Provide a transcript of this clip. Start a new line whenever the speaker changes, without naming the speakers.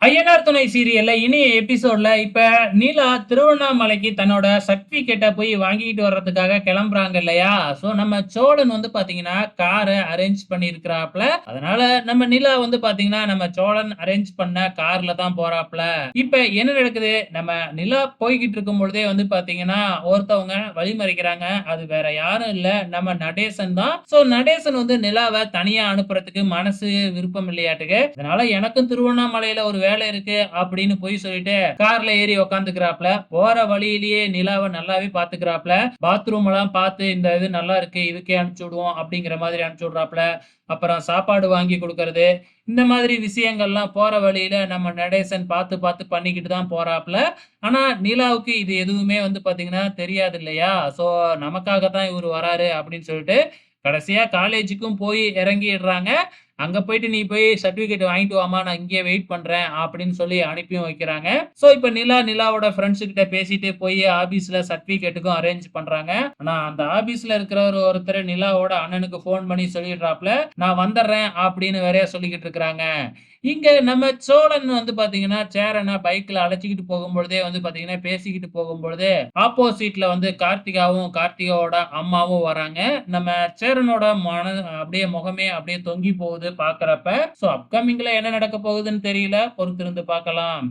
INR துணை சீரியல்ல இனிய எபிசோட்ல இப்ப நீலா திருவண்ணாமலைக்கு தன்னோட சர்டிபிகேட்டை போய் வாங்கிட்டு வர்றதுக்காக கிளம்புறாங்க இல்லையா? சோ நம்ம சோழன் வந்து பாத்தீங்கன்னா காரை அரேஞ்ச் பண்ணிருக்கிறாப்ல அதனால நம்ம நிலா வந்து பாத்தீங்கன்னா நம்ம சோழன் அரேஞ்ச் பண்ண கார்ல தான் போறாப்ல இப்ப என்ன நடக்குது? நம்ம நிலா போய்கிட்டு இருக்கும் பொழுதே வந்து பாத்தீங்கன்னா ஒருத்தவங்க வழிமறைக்கிறாங்க. அது வேற யாரும் இல்ல. நம்ம நடேசன் தான். சோ நடேசன் வந்து நிலாவை தனியா அனுப்புறதுக்கு மனசு விருப்பம் இல்லையாட்டுக்கு. அதனால எனக்கும் திருவண்ணாமலையில ஒரு வேலை இருக்கு அப்படின்னு போய் சொல்லிட்டு கார்ல ஏறி உக்காந்துக்கிறாப்ல. போற வழியிலேயே நிலாவை நல்லாவே பாத்துக்கிறாப்ல. பாத்ரூம் எல்லாம் பார்த்து இந்த இது நல்லா இருக்கு இதுக்கே அனுப்பிச்சு விடுவோம் அப்படிங்கிற மாதிரி அனுப்பிச்சு விடுறாப்ல. அப்புறம் சாப்பாடு வாங்கி கொடுக்கறது இந்த மாதிரி விஷயங்கள்லாம் போற வழியில நம்ம நடேசன் பார்த்து பார்த்து பண்ணிக்கிட்டு தான் போறாப்ல. ஆனா நிலாவுக்கு இது எதுவுமே வந்து பாத்தீங்கன்னா தெரியாது இல்லையா? சோ நமக்காக தான் இவர் வராரு அப்படின்னு சொல்லிட்டு கடைசியா காலேஜுக்கும் போய் இறங்கிடுறாங்க. அங்கே போயிட்டு நீ போய் சர்டிஃபிகேட் வாங்கிட்டு வாமா நான் இங்கே வெயிட் பண்ணுறேன் அப்படின்னு சொல்லி அனுப்பியும் வைக்கிறாங்க. ஸோ இப்போ நிலா நிலாவோட ஃப்ரெண்ட்ஸு கிட்ட பேசிட்டு போய் ஆபீஸ்ல சர்டிஃபிகேட்டுக்கும் அரேஞ்ச் பண்றாங்க. ஆனால் அந்த ஆபீஸ்ல இருக்கிறவர் ஒருத்தர் நிலாவோட அண்ணனுக்கு ஃபோன் பண்ணி சொல்லிடுறாப்ல நான் வந்துடுறேன் அப்படின்னு வேறைய சொல்லிக்கிட்டு இருக்கிறாங்க. இங்க நம்ம சோழன் வந்து பாத்தீங்கன்னா சேரனை பைக்ல அழைச்சிக்கிட்டு போகும்பொழுதே வந்து பாத்தீங்கன்னா பேசிக்கிட்டு போகும்பொழுது ஆப்போசிட்ல வந்து கார்த்திகாவும் கார்த்திகாவோட அம்மாவும் வராங்க. நம்ம சேரனோட மன அப்படியே முகமே அப்படியே தொங்கி போகுது. பாக்குறப்ப சோ அப்கமிங்ல என்ன நடக்க போகுதுன்னு தெரியல பொறுத்திருந்து பார்க்கலாம்.